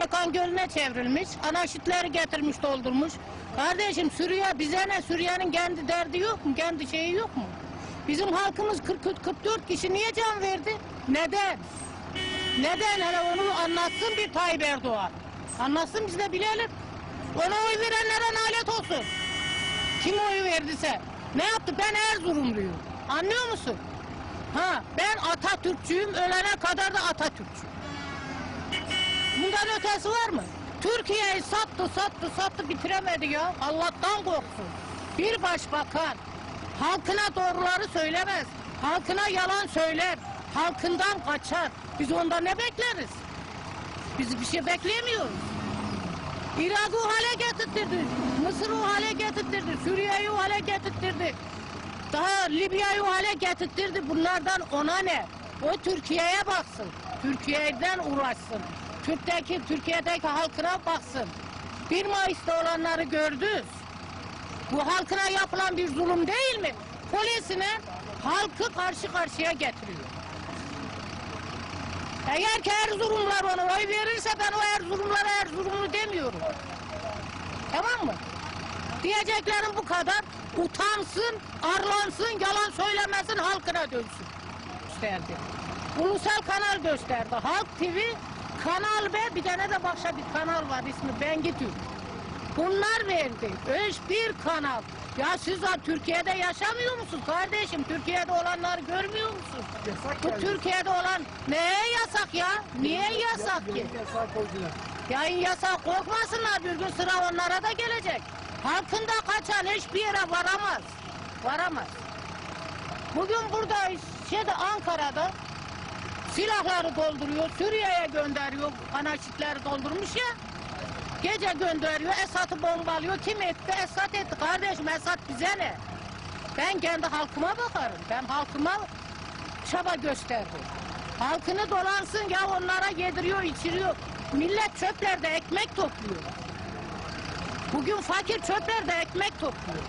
Başbakan gölüne çevrilmiş. Anaşitleri getirmiş doldurmuş. Kardeşim Suriye bize ne? Suriye'nin kendi derdi yok mu? Kendi şeyi yok mu? Bizim halkımız 40 44 kişi niye can verdi? Neden? Neden? Hele onu anlatsın bir Tayyip Erdoğan. Anlatsın biz de bilelim. Ona oy verenlere nalet olsun. Kim oy verdiyse. Ne yaptı? Ben Erzurumluyum. Anlıyor musun? Ha, ben Atatürkçüyüm. Ölene kadar da Atatürkçü. Bundan ötesi var mı? Türkiye'yi sattı, sattı, sattı bitiremedi ya. Allah'tan korksun. Bir başbakan halkına doğruları söylemez. Halkına yalan söyler. Halkından kaçar. Biz ondan ne bekleriz? Biz bir şey beklemiyoruz. Irak'ı hale getirtirdi. Mısır'ı hale getirtirdi. Suriye'yi hale getirtirdi. Daha Libya'yı hale getirtirdi. Bunlardan ona ne? O Türkiye'ye baksın. Türkiye'den uğraşsın. Türk'teki, Türkiye'deki halkına baksın. 1 Mayıs'ta olanları gördünüz. Bu halkına yapılan bir zulüm değil mi? Polisine halkı karşı karşıya getiriyor. Eğer ki Erzurumlar ona oy verirse ben o Erzurumlara Erzurumlu demiyorum. Tamam mı? Diyeceklerim bu kadar. Utansın, arlansın, yalan söylemesin, halkına dönsün. Gösterdi. Ulusal kanal gösterdi. Halk TV, Kanal B, bir tane de başka bir kanal var ismi Bengi Türk. Bunlar verdi. Öş bir kanal. Ya siz de Türkiye'de yaşamıyor musunuz kardeşim? Türkiye'de olanları görmüyor musunuz? Yasak Bu geldi. Türkiye'de olan neye yasak ya? Niye yasak ki? Yasak koydular. Yayın yasak korkmasınlar bir gün sıra onlara da gelecek. Halkında kaçan hiçbir yere varamaz. Varamaz. Bugün burada şeyde Ankara'da silahları dolduruyor, Suriye'ye gönderiyor, anaşitleri doldurmuş ya. Gece gönderiyor, Esad'ı bombalıyor. Kim etti? Esad etti. Kardeşim Esad bize ne? Ben kendi halkıma bakarım. Ben halkıma çaba gösterdim. Halkını dolansın ya onlara yediriyor, içiriyor. Millet çöplerde ekmek topluyor. Bugün fakir çöplerde ekmek topluyor.